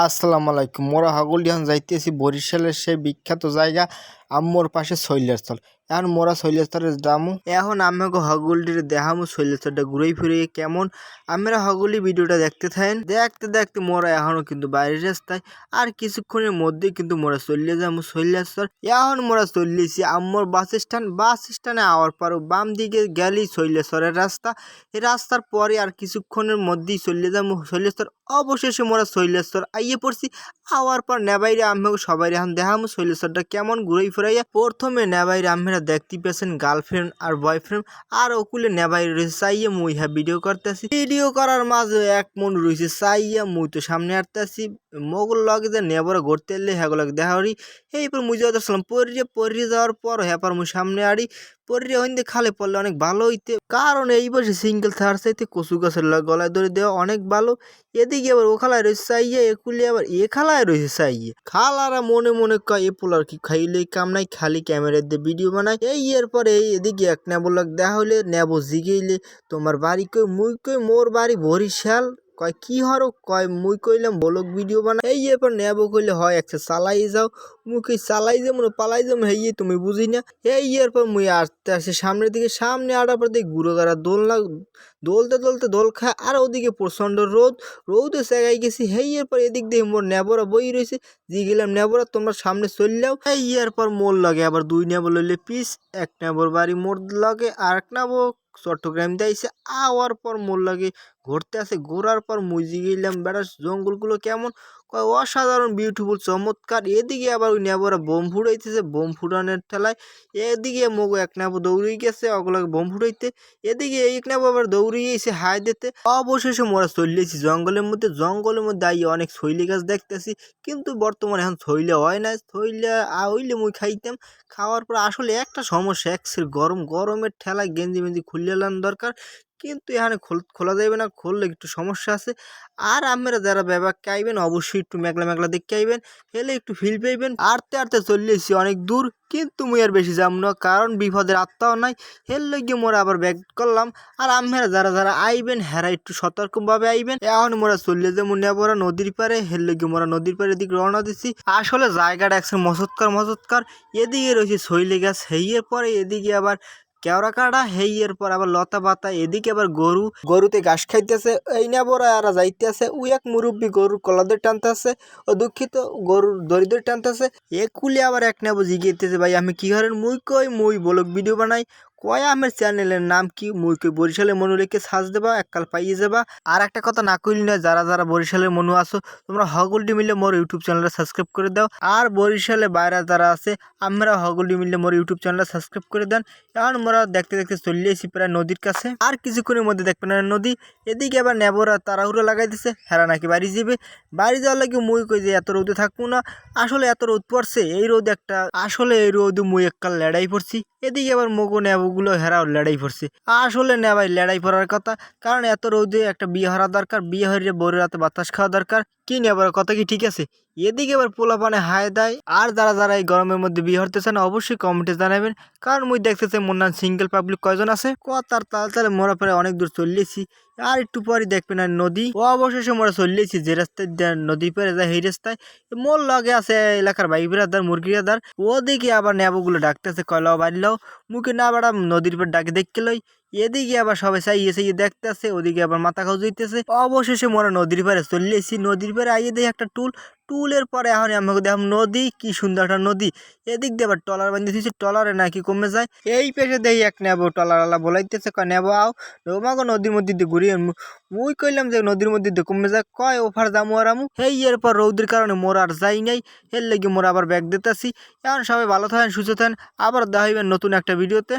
আসসালামু আলাইকুম। মোরা হাগুলিয়ান যাইতেছি বরিশালের সেই বিখ্যাত জায়গা আম্মোর পাশে শৈলস্থল এখন মোরা শৈলস্থলের দামু এখন আমাকে হগুলির দেখামু শৈলস্থলটা ঘুরে ফিরে কেমন। আমরা হগুলি ভিডিওটা দেখতে থাকেন। দেখতে দেখতে মোরা এখনও কিন্তু বাইরের রাস্তায় আর কিছুক্ষণের মধ্যে কিন্তু মোরা চলিয়ে যাব শৈলস্থল এখন মোরা চলেছি আম্মোর বাস স্ট্যান্ড। বাস স্ট্যান্ডে আওয়ার পর বাম দিকে গেলেই শৈলেশ্বরের রাস্তা। এই রাস্তার পরে আর কিছুক্ষণের মধ্যেই চলে যাব শৈলেশ্বর অবশেষে মোরা শৈলেশ্বর আইয়ে পড়ছি। আওয়ার পর নেবাইরে আম্মাকে সবাই এখন দেখামু শৈলেশ্বরটা কেমন, ঘুরাই ফিরাইয়া প্রথমে নেবাই রামহেরা দেখতে পেয়েছেন গার্লফ্রেন্ড আর বয়ফ্রেন্ড, আর ওকুলে নেবাই রয়েছে, চাইয়ে মুই হ্যাঁ ভিডিও করতেছি। ভিডিও করার মাঝে এক মন রয়েছে, চাইয়া মুই তো সামনে আসতেছি মোগল লগে যে নেবার ঘুরতে এলে হ্যাগুলোকে দেখা করি। এইপর মুই যাওয়া পরিয়ে পরিয়ে যাওয়ার পর হ্যাঁ মুই সামনে আড়ি পরিয়ে হইতে খালে পড়লে অনেক ভালো হইতে। কারণ এই বসে সিঙ্গেল থার চাইতে কচু গাছের গলায় ধরে দেওয়া অনেক ভালো। এদিকে আবার ও খালায় রয়েছে চাইয়ে, একুলে আবার এ খালায় রয়েছে চাইয়ে। খালারা মনে মনে কয়, এ পোলার কি খাইলে কাম নাই, খালি ক্যামেরা দিয়ে ভিডিও বানায়? এই এরপরে এই এদিকে এক নেবলাক দেখা হইলে, নেব জিগেইলে, তোমার বাড়ি কই, মুই কই, মোর বাড়ি বরিশাল। কয়, কি হরো? কয়, মুই কইলাম বলক ভিডিও বানাই। এই এরপর নেব কইলে, হয় একটা চালাই যাও। মুখে চালাই যাব না, পালাই যাব হেই তুমি বুঝি না। এই এরপর মুই আসতে আসে সামনের দিকে, সামনে আড়ার পর দেখি গুঁড়ো গাড়া দোলনা, দোলতে দোলতে দোল খায়। আর ওদিকে প্রচণ্ড রোদ, রোদে সেগাই গেছি। হেই এরপর এদিক দিয়ে মোর নেবরা বই রয়েছে জি গেলাম, নেবরা, তোমরা সামনে চললেও এই এরপর মোর লাগে আবার দুই নেব লইলে পিস, এক নেবর বাড়ি মোর লাগে, আর এক নেব চট্টগ্রাম দিয়েছে আওয়ার পর মোর লাগে ঘুরতে আসে। ঘোরার পর মুজি গেলাম। বেড়া জঙ্গলগুলো কেমন? অসাধারণ বিউটিফুল চমৎকার। এদিকে আবার ওই নেবরা বোম ফুটাইতেছে, বোম ফুটানোর ঠেলায় এদিকে মগো এক নেব দৌড়ে গেছে ওগুলোকে বোম ফুটাইতে। এদিকে এক নেব আবার দৌড়িয়ে এসে হাই দিতে। অবশেষে মোরা চলিয়েছি জঙ্গলের মধ্যে জঙ্গলের মধ্যে আইয়ে অনেক শৈলী গাছ দেখতেছি। কিন্তু বর্তমানে এখন শৈলে হয় না আ, হইলে মুই খাইতাম। খাওয়ার পর আসলে একটা সমস্যা একসের গরম, গরমের ঠেলায় গেঞ্জি মেঞ্জি খুললে দরকার। কিন্তু এখানে খোল- যাবে না, খুললে একটু সমস্যা আছে। আর আপনারা যারা ব্যবাককে আইবেন অবশ্যই একটু মেঘলা মেঘলা দেখতে আইবেন হেলে একটু ফিল পাইবেন। আরতে আরতে চলে এসেছি অনেক দূর, কিন্তু মুই আর বেশি যাব না, কারণ বিপদের আত্মাও নাই। হেল লইগে মোরা আবার ব্যাক করলাম। আর আপনারা যারা যারা আইবেন, হেরা একটু সতর্কভাবে আইবেন। এখন মোরা চলে যাব নেবরা নদীর পারে হেল লইগে মোরা নদীর পারে দিকে রওনা দিছি। আসলে জায়গাটা একশো মসৎকার মসৎকার এদিকে রয়েছে শৈলে গাছ, হেইয়ের পরে এদিকে আবার কেওড়া কাটা হেই, এরপর আবার লতা পাতা, এদিকে আবার গরু। গরুতে ঘাস খাইতেছে, এই না বড় আর যাইতেছে ও এক মুরব্বী গরুর কলাদের টানতেছে, ও দুঃখিত, গরুর দরিদ্র টানতেছে। এ কুলে আবার এক নেব জিগিয়েতেছে ভাই, আমি কি করেন মুই কই? মুই বলক ভিডিও বানাই কয় আমার চ্যানেলের নাম কি? মুই কই বরিশালের মনু রেখে সাজ দেবা, এককাল পাইয়ে যাবা। আর একটা কথা না কইলি না যারা যারা বরিশালের মনু আছো, তোমরা হগলটি মিলে মোর ইউটিউব চ্যানেলটা সাবস্ক্রাইব করে দাও। আর বরিশালে বাইরে যারা আছে, আমরা হগলটি মিলে মোর ইউটিউব চ্যানেলটা সাবস্ক্রাইব করে দেন। এখন আমরা দেখতে দেখতে চলে এসেছি প্রায় নদীর কাছে। আর কিছুক্ষণের মধ্যে দেখবেন না নদী, এদিকে আবার নেবরা তাড়াহুড়ো লাগাই দিছে হেরা নাকি বাড়ি যাবে বাড়ি যাওয়ার লাগে মুই কই যে এত রোদে থাকব না। আসলে এত রোদ পড়ছে, এই রোদ একটা, আসলে এই রোদ মুই এককাল লেড়াই পড়ছি। এদিকে আবার মগো নেবগুলো হেরাও লড়াই পড়ছে আসলে না ভাই, লড়াই পড়ার কথা। কারণ এত রোদে একটা বিয়ে হওয়া দরকার, বিয়ে হয়ে বড় রাতে বাতাস খাওয়া দরকার। কি নেবার কথা কি ঠিক আছে? এদিকে আবার পোলা পানে হায় দেয়, আর যারা যারা এই গরমের মধ্যে বিয়ে হতে চান অবশ্যই কমেন্টে জানাবেন। কারণ মুই দেখতেছি মোর সিঙ্গেল পাবলিক কয়জন আছে? কথার তাল তালে মোরা প্রায় অনেক দূর চলেছি আর একটু পরে দেখবেন আর নদী। ও অবশেষে মোরা চলেছি যে রাস্তায় নদী পেরে যায়, সেই রাস্তায়। মোর লগে আছে এলাকার ভাই বিরাদার মুরগি বিরাদার ওদিকে আবার নেবগুলো ডাকতেছে কয়লাও বাড়িলাও মুখে না বাড়া নদীর পর ডাকে দেখতে লই। এদিকে আবার সবাই চাইয়ে চাইয়ে দেখতেছে, ওদিকে আবার মাথা খাও জুইতেছে অবশেষে মোরা নদীর পাড়ে চলে এসেছি। নদীর পাড়ে আইয়ে দেখি একটা টুল। টুলের পরে এখন আমাকে দেখলাম নদী, কি সুন্দর একটা নদী। এদিক দিয়ে আবার টলার বাঁধিয়ে দিয়েছে। টলারে নাকি কমে যায়। এই পেশে দেখি এক নেব টলারওয়ালা বলাইতেছে, কয়, নেব, আও। তোমাকে নদীর মধ্যে দিয়ে ঘুরিয়ে। মুই কইলাম যে নদীর মধ্যে দিয়ে কমে যায়। কয়, ওফার যামু আর আমু? এই এরপর রৌদের কারণে মোর আর যাই নাই। এর লেগে মোর আবার ব্যাগ দিতেছি। এখন সবাই ভালো থাকেন, সুস্থ থাকেন। আবার দেখা হইবেন নতুন একটা ভিডিওতে।